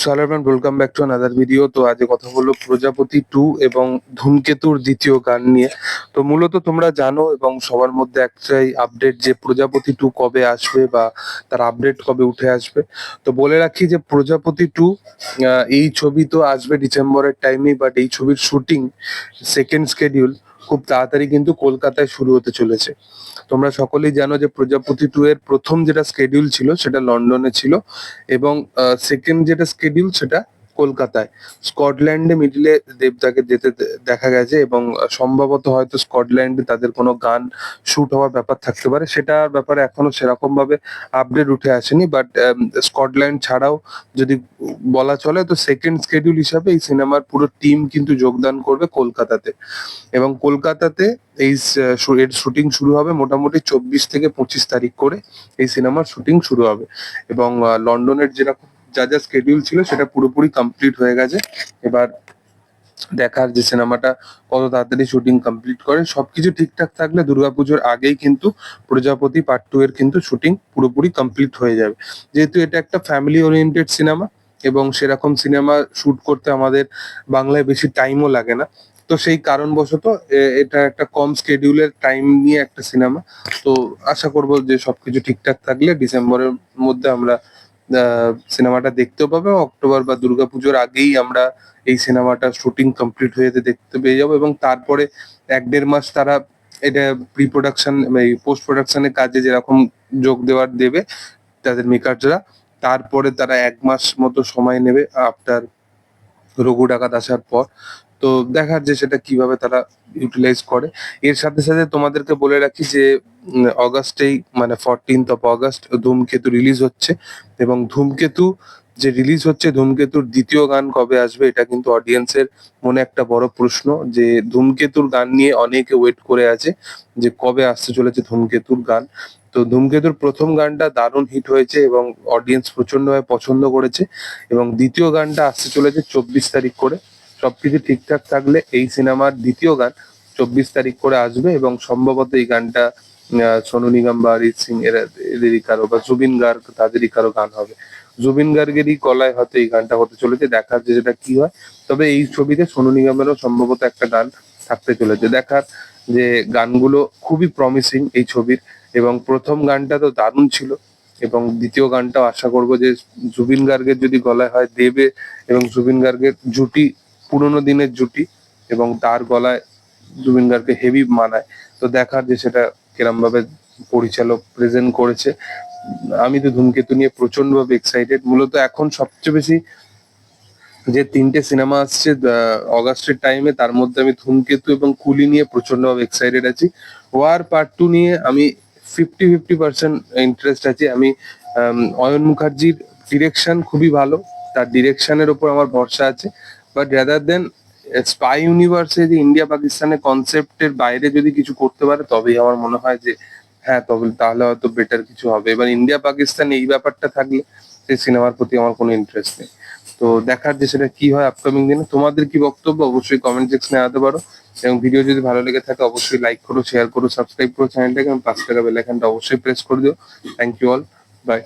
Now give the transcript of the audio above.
সালারম্যান welcome back to another video তো আজকে কথা হলো প্রজাপতি টু এবং ধূমকেতুর দ্বিতীয় গান নিয়ে। তো মূলত তোমরা জানো এবং সবার মধ্যে একটাই আপডেট যে প্রজাপতি টু কবে আসবে বা তার আপডেট কবে উঠে আসবে। তো বলে রাখি যে প্রজাপতি টু এই ছবি তো আসবে ডিসেম্বরের টাইমে বাট এই ছবির শুটিং সেকেন্ড স্কেডিউল খুব তাড়াতাড়ি কিন্তু কলকাতায় শুরু হতে চলেছে। তোমরা সকলেই জানো যে প্রজাপতি টু এর প্রথম যেটা স্কেডিউল ছিল সেটা লন্ডনে ছিল এবং সেকেন্ড যেটা স্কেডিউল সেটা কলকাতায়। স্কটল্যান্ডে মিডিলে দেবদাকে যেতে দেখা গেছে এবং সম্ভবত হয়তো স্কটল্যান্ডে তাদের কোনো গান শুট হওয়ার ব্যাপার থাকতে পারে। সেটার ব্যাপারে এখনও সেরকম ভাবে আপডেট উঠে আসেনি বাট স্কটল্যান্ড ছাড়াও যদি বলা চলে তো সেকেন্ড স্কেডিউল হিসাবে এই সিনেমার পুরো টিম কিন্তু যোগদান করবে কলকাতাতে। এবং কলকাতাতে এই এর শুটিং শুরু হবে মোটামুটি চব্বিশ থেকে পঁচিশ তারিখ করে এই সিনেমার শুটিং শুরু হবে। এবং লন্ডনের যেরকম যা যা স্কেডিউল ছিল সেটা পুরোপুরি কমপ্লিট হয়ে গেছে। এবার দেখার যে সিনেমাটা কত তাড়াতাড়ি শুটিং কমপ্লিট করে, সবকিছু ঠিকঠাক থাকলে দুর্গাপুজোর আগেই কিন্তু প্রজাপতি পার্ট টু এর কিন্তু শুটিং পুরোপুরি কমপ্লিট হয়ে যাবে। যেহেতু এটা একটা ফ্যামিলি ওরিয়েন্টেড সিনেমা এবং সেরকম সিনেমা শুট করতে আমাদের বাংলায় বেশি টাইমও লাগে না। তো সেই কারণবশত এটা একটা কম স্কেডিউলের টাইম নিয়ে একটা সিনেমা তো আশা করব যে সবকিছু ঠিকঠাক থাকলে ডিসেম্বরের মধ্যে আমরা সিনেমাটা দেখতেও পাবে। অক্টোবর বা দুর্গাপুজোর আগেই আমরা এই সিনেমাটা শুটিং কমপ্লিট হয়ে যেতে দেখতে পেয়ে যাব এবং তারপরে এক দেড় মাস তারা এটা প্রি প্রোডাকশন পোস্ট প্রোডাকশনের কাজে যেরকম যোগ দেওয়ার দেবে তাদের মেকাররা তারপরে তারা এক মাস মতো সময় নেবে আফটার রঘু ডাকাত আসার পর। তো দেখার যে সেটা কীভাবে তারা ইউটিলাইজ করে। এর সাথে সাথে তোমাদেরকে বলে রাখি যে অগাস্টেই মানে fourteenth of August Dhumketu release হচ্ছে। এবং ধূমকেতু যে রিলিজ হচ্ছে, ধূমকেতুর দ্বিতীয় গান কবে আসবে, এটা কিন্তু অডিয়েন্সের মনে একটা বড় প্রশ্ন যে ধূমকেতুর গান নিয়ে অনেকে ওয়েট করে আছে যে কবে আসতে চলেছে ধূমকেতুর গান। তো ধূমকেতুর প্রথম গানটা দারুণ হিট হয়েছে এবং অডিয়েন্স প্রচন্ডভাবে পছন্দ করেছে এবং দ্বিতীয় গানটা আসতে চলেছে চব্বিশ তারিখ করে। সবকিছু ঠিকঠাক থাকলে এই সিনেমার দ্বিতীয় গান চব্বিশ তারিখ করে আসবে এবং সম্ভবত এই গানটা সোনু নিগম বা অরিজিৎ সিং, এরা এদেরই কারও বা জুবিন গার্গ তাদেরই কারও গান হবে। জুবিন গার্গেরই গলায় হয়তো এই গানটা হতে চলেছে, দেখার যে যেটা কি হয়। তবে এই ছবিতে সোনু নিগমেরও সম্ভবত একটা গান থাকতে চলেছে। দেখার যে গানগুলো খুবই প্রমিসিং এই ছবির, এবং প্রথম গানটা তো দারুণ ছিল, এবং দ্বিতীয় গানটাও আশা করব যে জুবিন গার্গের যদি গলায় হয়, দেবে, এবং জুবিন গার্গের জুটি, পুরোনো দিনের জুটি, এবং তার গলায় জুবিন গার্গকে হেভি মানায়। তো দেখার যে সেটা কিরম ভাবে পরিচালক প্রেজেন্ট করেছে, আমি তো ধূমকেতু নিয়ে প্রচণ্ড ভাবে এক্সাইটেড মূলত এখন সবচেয়ে বেশি যে তিনটে সিনেমা আসছে অগাস্টের টাইমে তার মধ্যে আমি ধূমকেতু এবং কুলি নিয়ে প্রচণ্ড ভাবে এক্সাইটেড আছি। ওয়ার পার্ট টু নিয়ে আমি ফিফটি ফিফটি পার্সেন্ট ইন্টারেস্ট আছি। আমি অয়ন মুখার্জির ডিরেকশন খুবই ভালো। তার ডিরেকশনের ওপর আমার ভরসা আছে। বাট রাদার দেন স্পাই ইউনিভার্সে যে ইন্ডিয়া পাকিস্তানের কনসেপ্টের বাইরে যদি কিছু করতে পারে, তবেই আমার মনে হয় যে হ্যাঁ তবে তাহলে হয়তো বেটার কিছু হবে। এবার ইন্ডিয়া পাকিস্তান এই ব্যাপারটা থাকলে সেই সিনেমার প্রতি আমার কোনো ইন্টারেস্ট নেই। তো দেখার যে সেটা কি হয় আপকামিং দিনে, তোমাদের কি বক্তব্য অবশ্যই কমেন্ট সেকশনে আনতে পারো। এবং ভিডিও যদি ভালো লেগে থাকে, অবশ্যই লাইক করো শেয়ার করো সাবস্ক্রাইব করো চ্যানেলটাকে এবং পাঁচ টাকা বেল অবশ্যই প্রেস করে দিও। Thank you all by